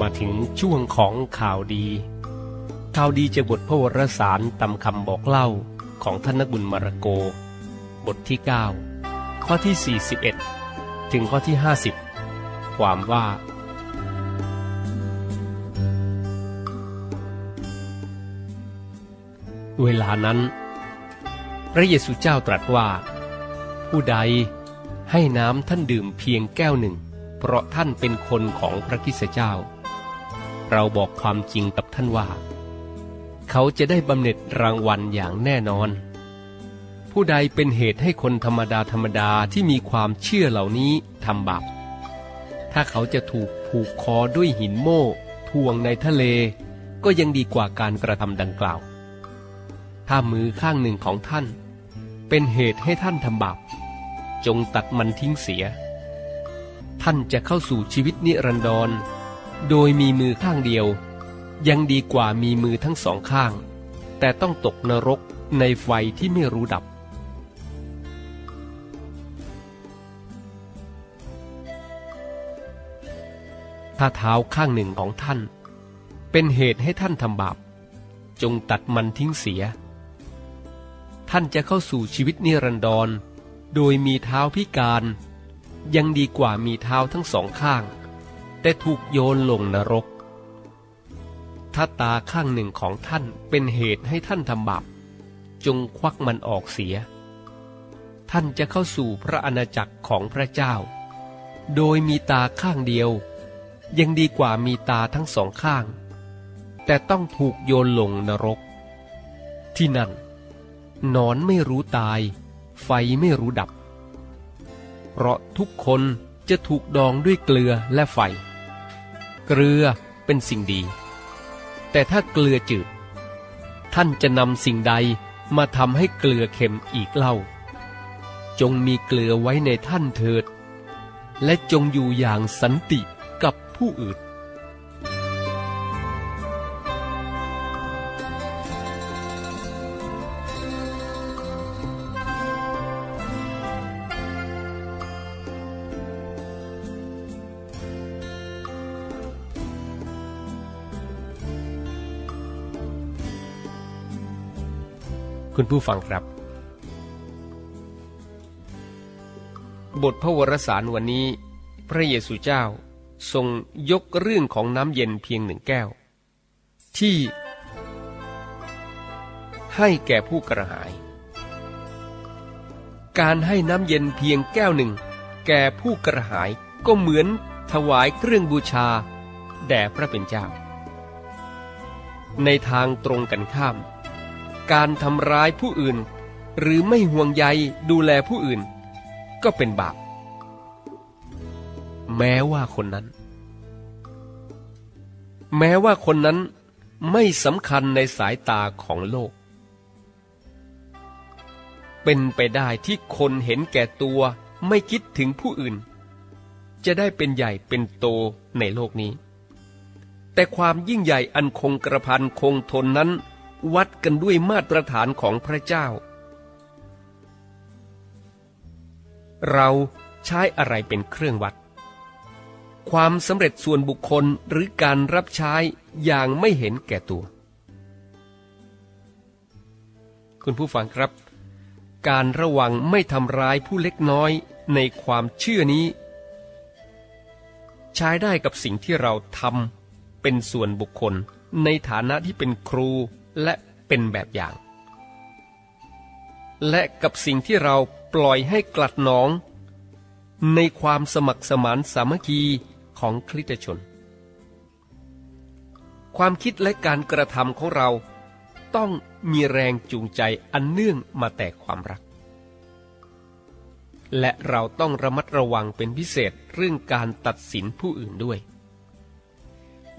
มาถึงช่วงของข่าวดี ข่าวดีจากบทพระวรสารตามคำบอกเล่าของท่านนักบุญมาระโก บทที่ 9 ข้อที่ 41 ถึงข้อที่ 50 ความว่า เวลานั้น พระเยซูเจ้าตรัสว่า ผู้ใดให้น้ำท่านดื่มเพียงแก้วหนึ่ง เพราะท่านเป็นคนของพระคิสเจ้า เราบอกความจริงกับท่านว่า เขาจะได้บำเหน็จรางวัลอย่างแน่นอน ผู้ใดเป็นเหตุให้คนธรรมดาธรรมดาที่มีความเชื่อเหล่านี้ทำบาปถ้าเขาจะถูกผูกคอด้วยหินโม่ทวงในทะเล ก็ยังดีกว่าการกระทำดังกล่าว ถ้ามือข้างหนึ่งของท่าน เป็นเหตุให้ท่านทำบาปจงตัดมันทิ้งเสีย ท่านจะเข้าสู่ชีวิตนิรันดร โดยมีมือข้างเดียว ยังดีกว่ามีมือทั้งสองข้าง แต่ต้องตกนรกในไฟที่ไม่รู้ดับ ถ้าเท้าข้างหนึ่งของท่าน เป็นเหตุให้ท่านทำบาป จงตัดมันทิ้งเสีย ท่านจะเข้าสู่ชีวิตนิรันดร โดยมีเท้าพิการ ยังดีกว่ามีเท้าทั้งสองข้าง แต่ถูกโยนลงนรก ถ้าตาข้างหนึ่งของท่านเป็นเหตุให้ท่านทำบาปจงควักมันออกเสีย ท่านจะเข้าสู่พระอาณาจักรของพระเจ้า โดยมีตาข้างเดียว ยังดีกว่ามีตาทั้งสองข้าง แต่ต้องถูกโยนลงนรก ที่นั่นนอนไม่รู้ตาย ไฟไม่รู้ดับ เพราะทุกคน จะถูกดองด้วยเกลือและไฟ เกลือเป็นสิ่งดี แต่ถ้าเกลือจืด ท่านจะนำสิ่งใดมาทำให้เกลือเค็มอีกเล่า จงมีเกลือไว้ในท่านเถิด และจงอยู่อย่างสันติกับผู้อื่น คุณผู้ฟังครับ บทพระวรสารวันนี้ พระเยซูเจ้าทรงยกเรื่องของน้ำเย็นเพียงหนึ่งแก้ว ที่ ให้แก่ผู้กระหาย การให้น้ำเย็นเพียงแก้วหนึ่ง แก่ผู้กระหายก็เหมือนถวายเครื่องบูชา แด่พระเป็นเจ้า ในทางตรงกันข้าม การทำร้ายผู้อื่น หรือไม่ห่วงใยดูแลผู้อื่น ก็เป็นบาป แม้ว่าคนนั้น แม้ว่าคนนั้นไม่สำคัญในสายตาของโลก เป็นไปได้ที่คนเห็นแก่ตัวไม่คิดถึงผู้อื่น จะได้เป็นใหญ่เป็นโตในโลกนี้ แต่ความยิ่งใหญ่อันคงกระพันคงทนนั้น วัดกันด้วยมาตรฐานของพระเจ้า เราใช้อะไรเป็นเครื่องวัด ความสำเร็จส่วนบุคคลหรือการรับใช้อย่างไม่เห็นแก่ตัว คุณผู้ฟังครับ การระวังไม่ทำร้ายผู้เล็กน้อยในความเชื่อนี้ ใช้ได้กับสิ่งที่เราทำเป็นส่วนบุคคลในฐานะที่เป็นครู และเป็นแบบอย่าง และกับสิ่งที่เราปล่อยให้กลัดหนอง ในความสมัครสมานสามัคคีของคริสตชน ความคิดและการกระทำของเราต้องมีแรงจูงใจอันเนื่องมาแต่ความรัก และเราต้องระมัดระวังเป็นพิเศษเรื่องการตัดสินผู้อื่นด้วย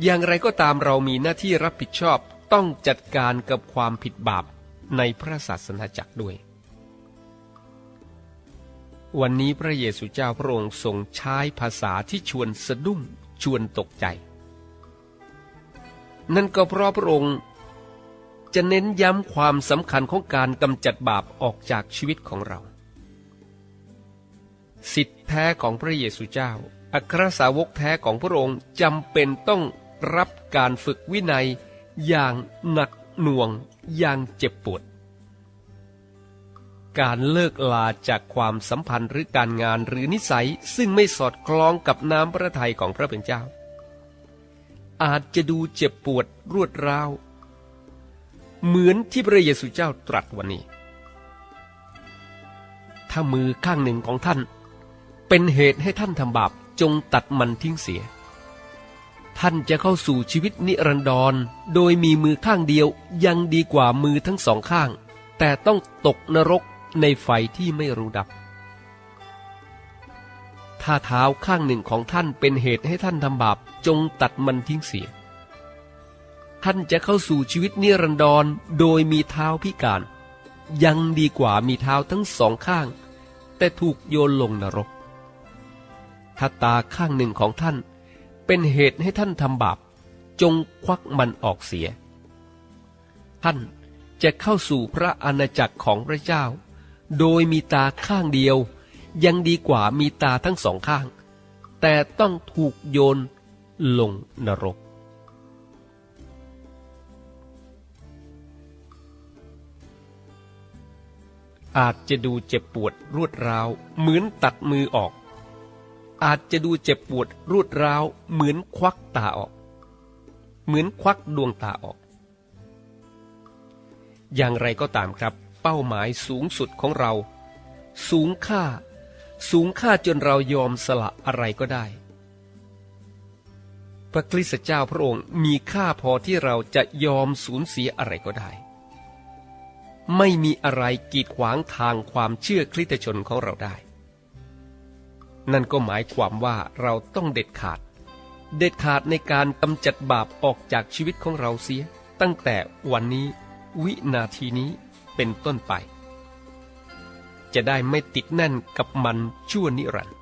อย่างไรก็ตามเรามีหน้าที่รับผิดชอบ ต้องจัดการกับความผิดบาปในพระศาสนาจักรด้วย วันนี้พระเยซูเจ้าพระองค์ทรงใช้ภาษาที่ชวนสะดุ้งชวนตกใจ นั่นก็เพราะพระองค์จะเน้นย้ำความสำคัญของการกำจัดบาปออกจากชีวิตของเรา สิทธิแท้ของพระเยซูเจ้า อัครสาวกแท้ของพระองค์จำเป็นต้องรับการฝึกวินัย อย่างหนักหน่วงอย่างเจ็บปวด การเลิกลาจากความสัมพันธ์หรือการงานหรือนิสัยซึ่งไม่สอดคล้องกับน้ำพระทัยของพระเป็นเจ้า อาจจะดูเจ็บปวดรวดร้าว เหมือนที่พระเยซูเจ้าตรัสวันนี้ ถ้ามือข้างหนึ่งของท่าน เป็นเหตุให้ท่านทำบาปจงตัดมันทิ้งเสีย ท่านจะเข้าสู่ชีวิตนิรันดร โดยมีมือข้างเดียวยังดีกว่ามือทั้งสองข้าง แต่ต้องตกนรกในไฟที่ไม่รู้ดับ ถ้าเท้าข้างหนึ่งของท่านเป็นเหตุให้ท่านทำบาปจงตัดมันทิ้งเสีย ท่านจะเข้าสู่ชีวิตนิรันดรโดยมีเท้าพิการ ยังดีกว่ามีเท้าทั้งสองข้าง แต่ถูกโยนลงนรกถ้าตาข้างหนึ่งของท่าน เป็นเหตุให้ท่านทำบาป จงควักมันออกเสีย ท่านจะเข้าสู่พระอาณาจักรของพระเจ้า โดยมีตาข้างเดียว ยังดีกว่ามีตาทั้งสองข้าง แต่ต้องถูกโยนลงนรก อาจจะดูเจ็บปวดรวดร้าว เหมือนตัดมือออก อาจจะดูเจ็บปวดรวดร้าวเหมือนควักตาออก เหมือนควักดวงตาออก อย่างไรก็ตามครับ เป้าหมายสูงสุดของเรา สูงค่า สูงค่าจนเรายอมสละอะไรก็ได้ พระคริสตเจ้าพระองค์มีค่าพอที่เราจะยอมสูญเสียอะไรก็ได้ ไม่มีอะไรกีดขวางทางความเชื่อคริสตชนของเราได้ นั่นก็หมายความว่าเราต้องเด็ดขาด เด็ดขาดในการกำจัดบาปออกจากชีวิตของเราเสีย ตั้งแต่วันนี้วินาทีนี้เป็นต้นไป จะได้ไม่ติดแน่นกับมันชั่วนิรันดร์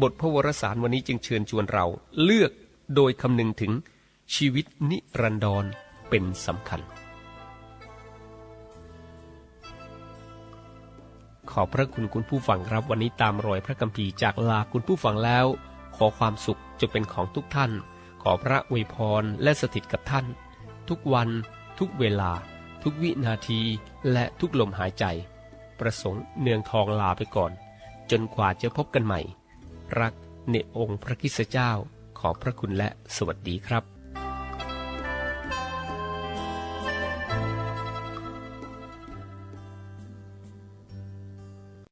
บทพระวรสารวันนี้จึงเชิญชวนเราเลือกโดยคำนึงถึงชีวิตนิรันดรเป็นสำคัญ ขอบพระคุณคุณผู้ฟังครับวันนี้ตามรอยพระคัมภีร์จากลาคุณผู้ฟังแล้ว ขอความสุขจะเป็นของทุกท่าน ขอพระอวยพรและสถิตกับท่าน ทุกวัน ทุกเวลา ทุกวินาที และทุกลมหายใจ ประสงค์เนืองทองลาไปก่อน จนกว่าจะพบกันใหม่ รักในองค์พระคิสเจ้า ขอพระคุณและสวัสดีครับ